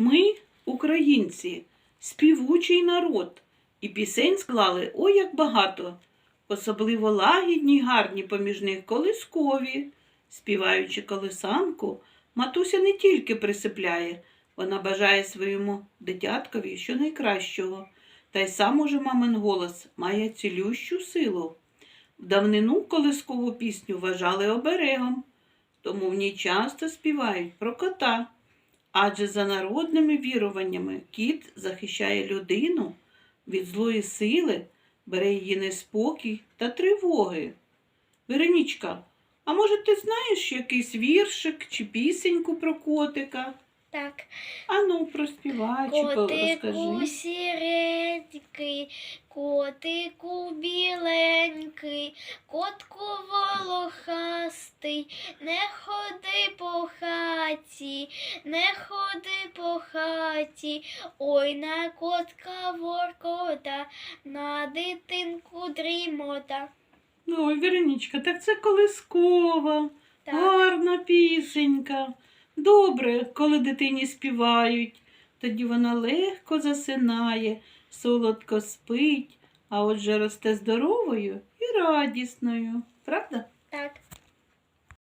Ми, українці, співучий народ, і пісень склали ой як багато, особливо лагідні гарні поміж них колискові. Співаючи колисанку, матуся не тільки присипляє, вона бажає своєму дитяткові щонайкращого, та й сам уже мамин голос має цілющу силу. В давнину колискову пісню вважали оберегом, тому в ній часто співають про кота. Адже за народними віруваннями кіт захищає людину від злої сили, бере її неспокій та тривоги. Веронічка, а може ти знаєш якийсь віршик чи пісеньку про котика? Так, Ану, проспівай чи розкажи. Сіренький, котику біленький, котку волохастий, не ходи по хаті, не ходи по хаті, ой на котка воркота, на дитинку дрімота. Ой, Веронічка, так це колискова, Так, гарна пісенька. Добре, коли дитині співають, тоді вона легко засинає, солодко спить, а отже росте здоровою і радісною. Правда?